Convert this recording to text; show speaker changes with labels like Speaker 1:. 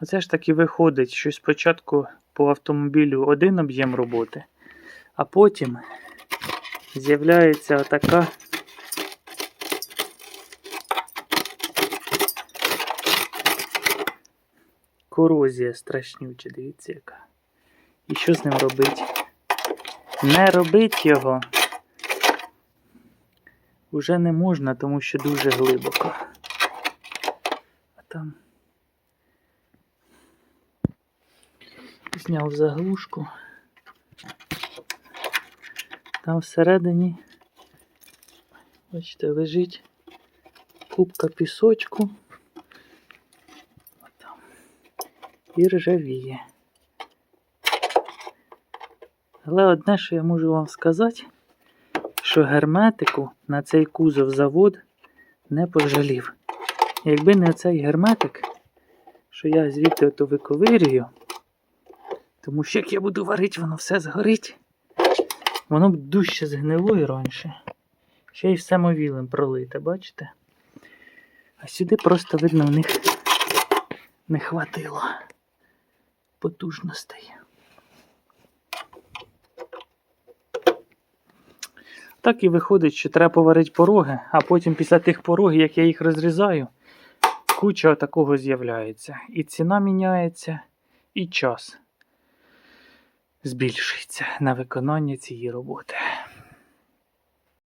Speaker 1: Оце ж таки виходить, що спочатку по автомобілю один об'єм роботи, а потім з'являється отака корозія страшнюча, дивіться яка. І що з ним робить? Не робить його уже не можна, тому що дуже глибоко. А там зняв заглушку. Там всередині, бачите, лежить кубка пісочку. І ржавіє. Але одне, що я можу вам сказати, що герметику на цей кузов завод не пожалів. Якби не цей герметик, що я звідти ото виковирюю, тому що як я буду варити, воно все згорить. Воно б дужче згнило і раніше. Ще й все мовілим пролите, бачите? А сюди просто, видно, в них не хватило потужностей. Так і виходить, що треба поварити пороги, а потім після тих порогів, як я їх розрізаю, куча такого з'являється. І ціна міняється, і час збільшується на виконання цієї роботи.